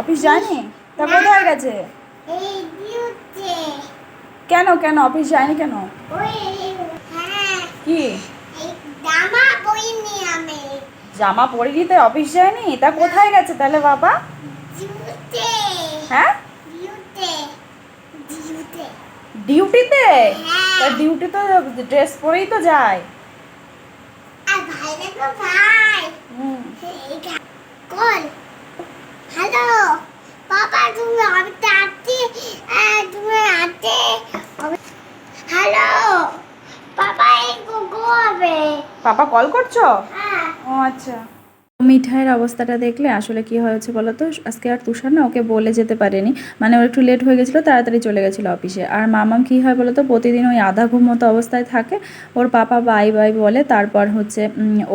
Office যায়নি? তা কোথায় গেছে? কেন কেন? অফিস যায়নি কেন? হ্যাঁ কি? জামা পরিনি আমি জামা পরিনি তাই অফিস যায়নি? তা কোথায় গেছে তাহলে বাবা? হ্যাঁ? ডিউটিতে? হ্যাঁ। তা ডিউটি তো ড্রেস পরেই তো যায়। আর ভাই ভাই। হুম। হ্যালো। তুমি অবিতে আছি তুমি আছি হ্যালো বাবা এই গুগু হবে। পাপা কল করছ? হ্যাঁ। ও আচ্ছা। মিঠাইয়ের অবস্থাটা দেখলে আসলে কি হয়েছে বলো তো? আজকে আর তুষার না ওকে বলে যেতে পারেনি। মানে ওর একটু লেট হয়ে গেছিল তাড়াতাড়ি চলে গেছিল অফিসে। আর মামাম কি হয় বলো তো? প্রতিদিন ওই আধা ঘুম মতো অবস্থায় থাকে। ওর পাপা বাই বাই বলে তারপর হচ্ছে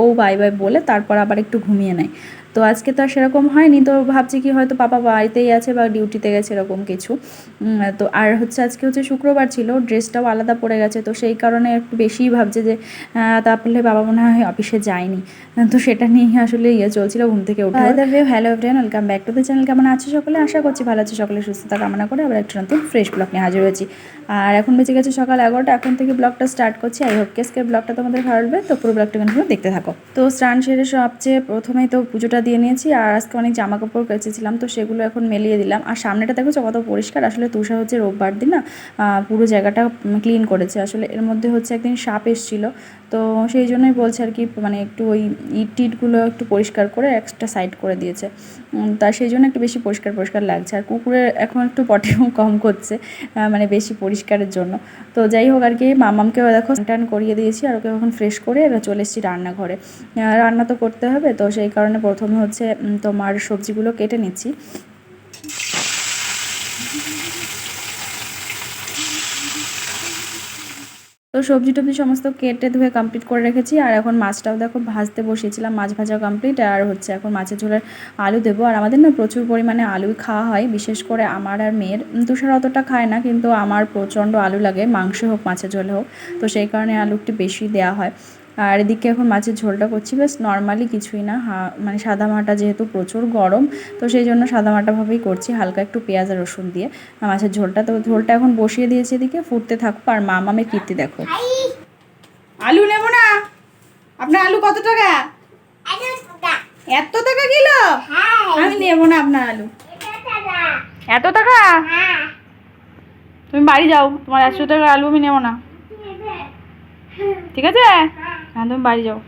ও বাই বাই বলে তারপর আবার একটু ঘুমিয়ে নেয়। তো আজকে তো আর সেরকম হয়নি তো ভাবছি কি হয়তো পাপা বাড়িতেই আছে বা ডিউটিতে গেছে এরকম কিছু। তো আর হচ্ছে আজকে হচ্ছে শুক্রবার ছিল ড্রেসটাও আলাদা পড়ে গেছে তো সেই কারণে একটু বেশিই ভাবছে যে তারপরে বাবা মনে হয় অফিসে যায়নি। তো সেটা নিয়ে আসলে ইয়ে চলছিল ঘুম থেকে উঠে hello everyone welcome back to the channel কেমন আছো সকলে? আশা করছি ভালো আছে সকলে সুস্থতা কামনা করে আবার একটা নতুন ফ্রেশ ব্লগ নিয়ে হাজির হয়েছি। আর এখন বেঁচে গেছে সকাল এগারোটা এখন থেকে ব্লগটা স্টার্ট করছি। আই হোপ কেসকের ব্লগটা তোমাদের ভালো লাগবে। তো পুরো ব্লগটা কিন্তু দেখতে থাকো। তো স্নান সেরে সবচেয়ে প্রথমেই তো পুজোটা দিয়ে নিয়েছি আর আজকে অনেক জামা কাপড় কেচেছিলাম, তো সেগুলো এখন মেলিয়ে দিলাম। আর সামনেটা দেখো কত পরিষ্কার? আসলে তুষার হচ্ছে রোববার দিন না পুরো জায়গাটা ক্লিন করেছে। আসলে এর মধ্যে হচ্ছে একদিন সাপ এসেছিল, তো সেই জন্যই বলছে আর কি মানে একটু ওই ইট টিটগুলো একটু পরিষ্কার করে একটা সাইড করে দিয়েছে। তা সেই জন্য একটু বেশি পরিষ্কার পরিষ্কার লাগছে। আর কুকুরের এখন একটু পটেও কম করছে মানে বেশি পরিষ্কারের জন্য। তো যাই হোক আর কি, মামামকেও দেখো টান করিয়ে দিয়েছি আর ওকে এখন ফ্রেশ করে চলে এসেছি রান্নাঘরে। রান্না তো করতে হবে, তো সেই কারণে প্রথমে হচ্ছে তোমার সবজিগুলো কেটে নিচ্ছি। তো সবজি টবজি সমস্ত কেটে ধুয়ে কমপ্লিট করে রেখেছি। আর এখন মাছটাও দেখো ভাজতে বসিয়েছিলাম, মাছ ভাজা কমপ্লিট আর হচ্ছে এখন মাছের ঝোলের আলু দেবো। আর আমাদের না প্রচুর পরিমাণে আলুই খাওয়া হয়। বিশেষ করে আমার আর মেয়ের তুষার অতটা খায় না, কিন্তু আমার প্রচণ্ড আলু লাগে মাংস হোক, মাছের ঝোলে হোক। তো সেই কারণে আলু একটু বেশি দেওয়া হয়। আর এদিকে এখন মাছের ঝোলটা করছি। বেশ নর্মালি কিছুই না। মানে সাদা মাটা যেহেতু প্রচুর গরম, তো সেই জন্য সাদা মাটাভাবেই করছি, হালকা একটু পেঁয়াজ আর রসুন দিয়ে। মাছের ঝোলটা, তো ঝোলটা এখন বসিয়ে দিয়েছি এদিকে, ফুটতে থাকুক। আর মা, মামের কীর্তি দেখো। আলু নেব না? আপনার আলু কত টাকা? এত টাকা কিলো? আমি নেব না আপনার আলু। এত টাকা? তুমি বাড়ি যাও, তোমার একশো টাকা আলু আমি নেব না। ঠিক আছে? হ্যাঁ তুমি বাড়ি যাও।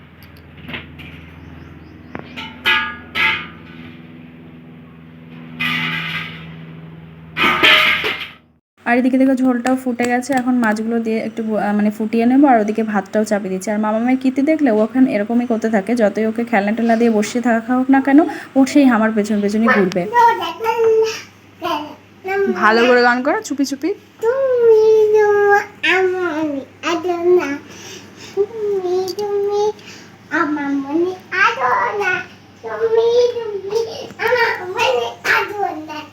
আর এদিকে দেখো ঝোলটাও ফুটে গেছে এখন মাছগুলো দিয়ে একটু মানে ফুটিয়ে নেব আর ওদিকে ভাতটাও চাপিয়ে দিচ্ছি। আর মামা মায়ের কীর্তি দেখলে ও এখন এরকমই করতে থাকে যতই ওকে খেলনা টেলনা দিয়ে বসিয়ে থাকা হোক না কেন ও সেই আমার পেছন পেছনই ঘুরবে। ভালো করে গান করো চুপি চুপি তুমি আমি আদনা তুমি তুমি আমার মনে আদনা তুমি তুমি আমার মনে আদনা তারপরে কি বলে এই তো গেল মদিনা তুই দাদে দে পুরো এক কান্না দুধে দুধে কান্দে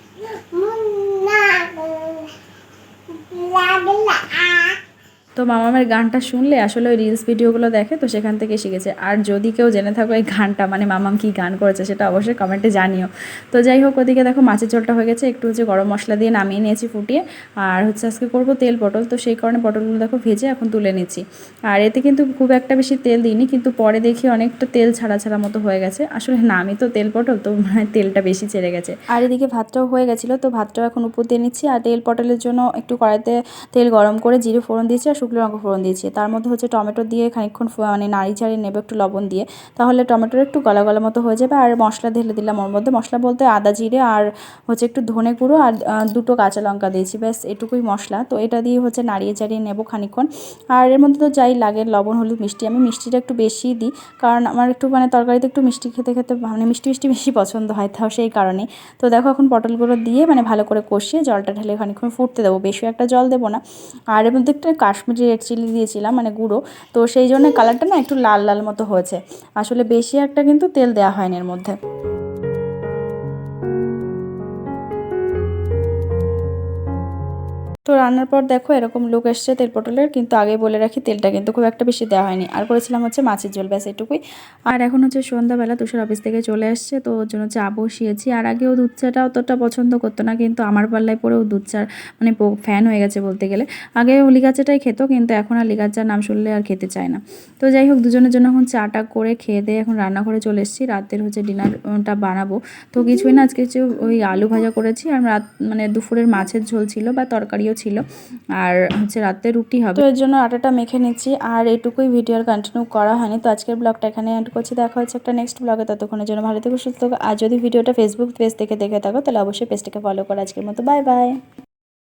তো মামামের গানটা শুনলে আসলে ওই রিলস ভিডিওগুলো দেখে তো সেখান থেকে শিখেছে। আর যদি কেউ জেনে থাকো এই গানটা মানে মামাম কি গান করেছে সেটা অবশ্যই কমেন্টে জানিও। তো যাই হোক, ওদিকে দেখো মাছের ঝোলটা হয়ে গেছে, একটু হচ্ছে গরম মশলা দিয়ে নামিয়ে নিয়েছি ফুটিয়ে। আর হচ্ছে আজকে করব তেল পটল। তো সেই কারণে পটলগুলো দেখো ভেজে এখন তুলে নিচ্ছি। আর এতে কিন্তু খুব একটা বেশি তেল দিইনি, কিন্তু পরে দেখি অনেকটা তেল ছাড়া ছাড়া মতো হয়ে গেছে। আসলে না, আমি তো তেল পটল, তো মানে তেলটা বেশি ছেড়ে গেছে। আর এদিকে ভাতটাও হয়ে গেছিল, তো ভাতটাও এখন উপর দিয়ে নিচ্ছি। আর তেল পটলের জন্য একটু কড়াইতে তেল গরম করে জিরে ফোড়ন দিয়েছি। শুকনো লঙ্কা ফোড়ন দিয়েছি। তার মধ্যে হচ্ছে টমেটো দিয়ে খানিকক্ষণ মানে নাড়ি চাড়িয়ে নেবে, একটু লবণ দিয়ে। তাহলে টমেটোর একটু গলা গলা মতো হয়ে যাবে আর মশলা ঢেলে দিলাম ওর মধ্যে। মশলা বলতে আদা জিরে আর হচ্ছে একটু ধনে গুঁড়ো আর দুটো কাঁচা লঙ্কা দিয়েছি। ব্যাস, এটুকুই মশলা। তো এটা দিয়ে হচ্ছে নাড়িয়ে চাড়িয়ে নেব খানিকক্ষণ। আর এর মধ্যে তো যাই লাগে, লবণ, হলুদ, মিষ্টি। আমি মিষ্টিটা একটু বেশি দিই কারণ আমার একটু মানে তরকারিতে একটু মিষ্টি খেতে খেতে মানে মিষ্টি মিষ্টি বেশি পছন্দ হয় তাও সেই কারণেই। তো দেখো এখন পটলগুলো দিয়ে মানে ভালো করে কষিয়ে জলটা ঢেলে খানিকক্ষণ ফুটতে দেবো। বেশি একটা জল দেবো না। আর এর মধ্যে একটা কাশ্মীরি রেড চিলি দিয়েছিলাম মানে গুঁড়ো, তো সেই জন্য কালারটা না একটু লাল লাল মতো হয়েছে। আসলে বেশি একটা কিন্তু তেল দেওয়া হয়নি এর মধ্যে। তো রান্নার পর দেখো এরকম লোক এসছে তেল পটলের, কিন্তু আগে বলে রাখি তেলটা কিন্তু খুব একটা বেশি দেওয়া হয়নি। আর করেছিলাম হচ্ছে মাছের ঝোল, ব্যাস এটুকুই। আর এখন হচ্ছে সন্ধ্যাবেলা তুষার অফিস থেকে চলে আসছে তো ওর জন্য চা বসিয়েছি। আর আগে ও দুধ চাটা অতটা পছন্দ করতো না, কিন্তু আমার পাল্লায় পরে ও দুধ চার মানে ফ্যান হয়ে গেছে বলতে গেলে। আগে ও লিগা চাটাই খেত, কিন্তু এখন আর লিগার চার নাম শুনলে আর খেতে চায় না। তো যাই হোক, দুজনের জন্য এখন চাটা করে খেয়ে দিয়ে এখন রান্নাঘরে চলে এসেছি। রাতের হচ্ছে ডিনারটা বানাবো। তো কিছুই না, আজকে ওই আলু ভাজা করেছি। আর রাত মানে দুপুরের মাছের ঝোল ছিল বা তরকারিও ছিল। আর হচ্ছে রাতে রুটি হবে। তো এর জন্য আটাটা মেখে নিচ্ছি। আর এটুকুই ভিডিও আর কন্টিনিউ করা হয়নি। তো আজকের ব্লগটা এখানে এন্ড করছি। দেখা হচ্ছে একটা নেক্সট ব্লগে ততক্ষণের জন্য ভালো থেকে, সুস্থ আর যদি ভিডিওটা ফেসবুক পেজ থেকে দেখে থাকো, তাহলে অবশ্যই পেজটাকে ফলো করো আজকের মতো। Bye bye